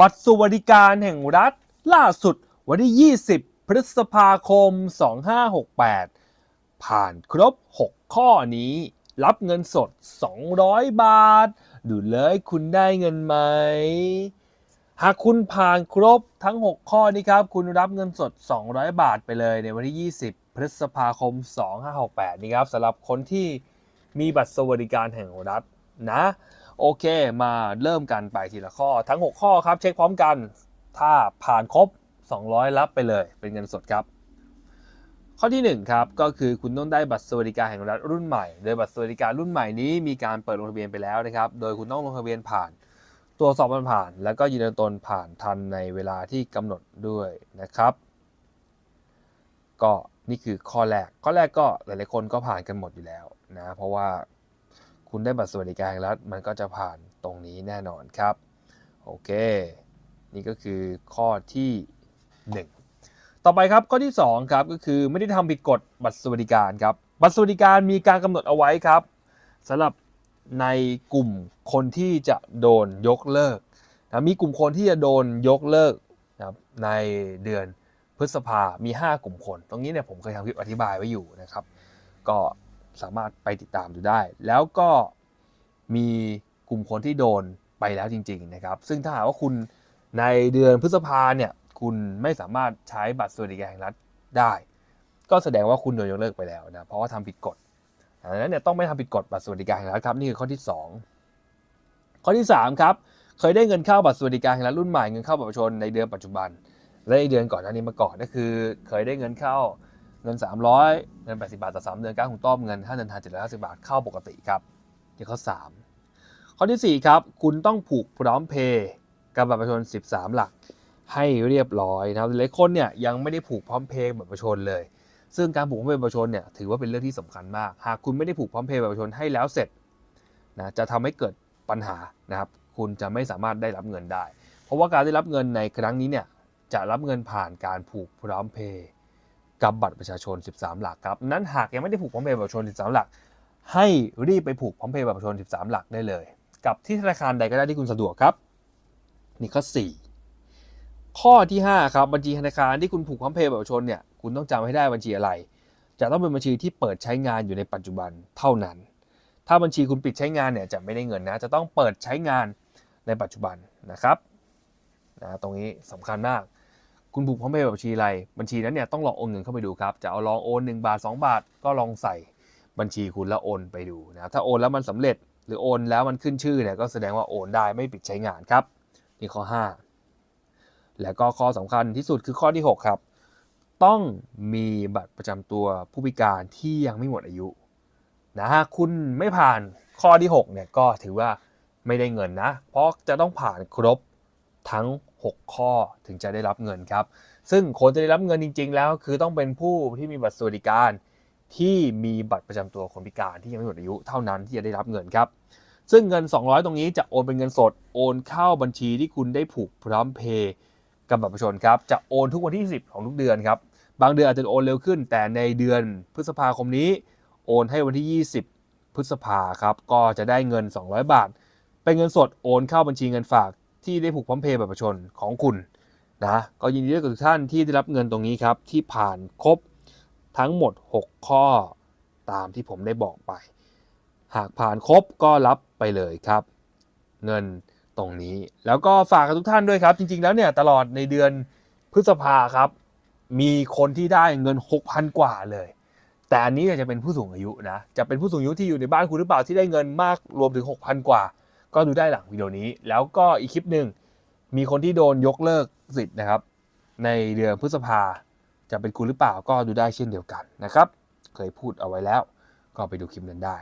บัตรสวัสดิการแห่งรัฐ ล่าสุดวันที่ 20 พฤษภาคม 2568 ผ่านครบ 6 ข้อนี้ รับเงินสด 200 บาท ดูเลยคุณได้เงินไหม หากคุณผ่านครบทั้ง 6 ข้อนี้ครับ คุณรับเงินสด 200 บาทไปเลยในวันที่ 20 พฤษภาคม 2568 นี้ครับสำหรับคนที่มีบัตรสวัสดิการแห่งรัฐ นะ โอเคมาเริ่มกันไปทีละข้อทั้ง 6 ข้อครับ เช็คพร้อมกัน ถ้าผ่านครบ 200 รับไปเลย เป็นเงินสดครับ ข้อที่ 1 ครับ ก็คือคุณต้องได้บัตรสวัสดิการแห่งรัฐรุ่นใหม่ โดยบัตรสวัสดิการรุ่นใหม่นี้มีการเปิดลงทะเบียนไปแล้วนะครับ โดยคุณต้องลงทะเบียนผ่านตรวจสอบมันผ่าน แล้วก็ยืนยันตนผ่านทันในเวลาที่กำหนดด้วยนะครับ ก็นี่คือข้อแรก ข้อแรกก็หลายๆคนก็ผ่านกันหมดอยู่แล้วนะ เพราะว่า คุณได้บัตรสวัสดิการแห่งรัฐมันก็จะผ่านตรงนี้แน่นอนครับ โอเค นี่ก็คือข้อที่ 1 ต่อไปครับข้อที่2ครับก็คือไม่ได้ทำผิดกฎบัตรสวัสดิการครับบัตรสวัสดิการมีการกำหนดเอาไว้ครับสำหรับในกลุ่มคนที่จะโดนยกเลิกนะมีกลุ่มคนที่จะโดนยกเลิกนะครับในเดือนพฤษภา มี 5 กลุ่มคน ตรงนี้เนี่ยผมเคยทำคลิปอธิบายไว้อยู่นะครับ ก็ สามารถไปติดตามดูได้ แล้วก็มีกลุ่มคนที่โดนไปแล้วจริง ๆ นะครับ ซึ่งถ้าหากว่าคุณในเดือนพฤษภาเนี่ย คุณไม่สามารถใช้บัตรสวัสดิการแห่งรัฐได้ ก็แสดงว่าคุณโดนยกเลิกไปแล้วนะ เพราะว่าทำผิดกฎดังนั้นเนี่ยต้องไม่ทำผิดกฎบัตรสวัสดิการแห่งรัฐครับ นี่คือข้อที่ 2 ข้อที่ 3 ครับ เคยได้เงินเข้าบัตรสวัสดิการแห่งรัฐรุ่นใหม่เงินเข้าบัตรประชาชนในเดือนปัจจุบัน และในเดือนก่อนหน้านี้มาก่อนก็คือ เคยได้เงินเข้า งิน 300 เงิน 80 บาท ต่อ 3 เดือนก้าหุงต้มเงินค่าเดินทาง750 บาทเข้าปกติครับนี่ข้อ 3 ข้อทีสี่ 4 ครับ คุณต้องผูกพร้อมเพย์กับบัตรประชาชน 13 หลักให้เรียบร้อยนะครับหลายคนเนี่ยยังไม่ได้ผูกพร้อมเพย์บัตรประชาชนเลย ซึ่งการผูกพร้อมเพย์บัตรประชาชนเนี่ยถือว่าเป็นเรื่องที่สำคัญมาก หากคุณไม่ได้ผูกพร้อมเพย์บัตรประชาชนให้แล้วเสร็จนะจะทำให้เกิดปัญหานะครับคุณจะไม่สามารถได้รับเงินได้ เพราะว่าการได้รับเงินในครั้งนี้เนี่ยจะรับเงินผ่านการผูกพร้อมเพย์ กับบัตรประชาชน 13 หลักครับ นั้นหากยังไม่ได้ผูกพร้อมเพย์บัตรประชาชน 13 หลัก ให้รีบไปผูกพร้อมเพย์บัตรประชาชน 13 หลักได้เลย กับที่ธนาคารใดก็ได้ที่คุณสะดวกครับ นี่ข้อ 4 ข้อที่ 5 ครับ บัญชีธนาคารที่คุณผูกพร้อมเพย์บัตรประชาชนเนี่ยคุณต้องจำให้ได้บัญชีอะไร จะต้องเป็นบัญชีที่เปิดใช้งานอยู่ในปัจจุบันเท่านั้น ถ้าบัญชีคุณปิดใช้งานเนี่ยจะไม่ได้เงินนะ จะต้องเปิดใช้งานในปัจจุบันนะครับนะตรงนี้สำคัญมาก คุณผูกพร้อมเพย์บัญชีอะไรบัญชีนั้นเนี่ยต้องลองโอนเงินเข้าไปดูครับ จะเอาลองโอน 1 บาท 2 บาทก็ลองใส่บัญชีคุณแล้วโอนไปดูนะถ้าโอนแล้วมันสำเร็จหรือโอนแล้วมันขึ้นชื่อเนี่ยก็แสดงว่าโอนได้ไม่ปิดใช้งานครับนี่ข้อ 5 แล้วก็ข้อสำคัญที่สุดคือข้อที่ 6 ครับ ต้องมีบัตรประจำตัวผู้พิการที่ยังไม่หมดอายุนะฮะคุณไม่ผ่านข้อที่6เนี่ยก็ถือว่าไม่ได้เงินนะ เพราะจะต้องผ่านครบ ทั้ง 6 ข้อถึงจะได้รับเงินครับ ซึ่งคนจะได้รับเงินจริง ๆ แล้ว คือต้องเป็นผู้ที่มีบัตรสวัสดิการ ที่มีบัตรประจำตัวคนพิการที่ยังไม่หมดอายุเท่านั้นที่จะได้รับเงินครับ ซึ่งเงิน 200 ตรงนี้จะโอนเป็นเงินสดโอนเข้าบัญชีที่คุณได้ผูกพร้อมเพย์กับบัตรประชาชนครับจะโอนทุกวันที่ 10 ของทุกเดือนครับบางเดือนอาจจะโอนเร็วขึ้น แต่ในเดือนพฤษภาคมนี้ โอนให้วันที่ 20 พฤษภาครับก็จะได้เงิน 200 บาท เป็นเงินสดโอนเข้าบัญชีเงินฝาก ที่ได้ผูกพร้อมเพย์บัตรประชาชนของคุณนะก็ยินดีด้วยกับทุกท่านที่ได้รับเงินตรงนี้ครับ ที่ผ่านครบทั้งหมด 6 ข้อตามที่ผมได้บอกไป หากผ่านครบก็รับไปเลยครับ เงินตรงนี้ แล้วก็ฝากกับทุกท่านด้วยครับ จริง ๆ แล้วเนี่ยตลอดในเดือนพฤษภาครับ มีคนที่ได้เงิน 6,000 กว่าเลย แต่อันนี้จะเป็นผู้สูงอายุนะจะเป็นผู้สูงอายุที่อยู่ในบ้านคุณหรือเปล่าที่ได้เงินมากรวมถึง 6,000 กว่า ก็ดูได้หลังวิดีโอนี้ แล้วก็อีกคลิปหนึ่งมีคนที่โดนยกเลิกสิทธิ์นะครับ ในเดือนพฤษภาจะเป็นคุณหรือเปล่าก็ดูได้เช่นเดียวกันนะครับ เคยพูดเอาไว้แล้ว ก็ไปดูคลิปนั้นได้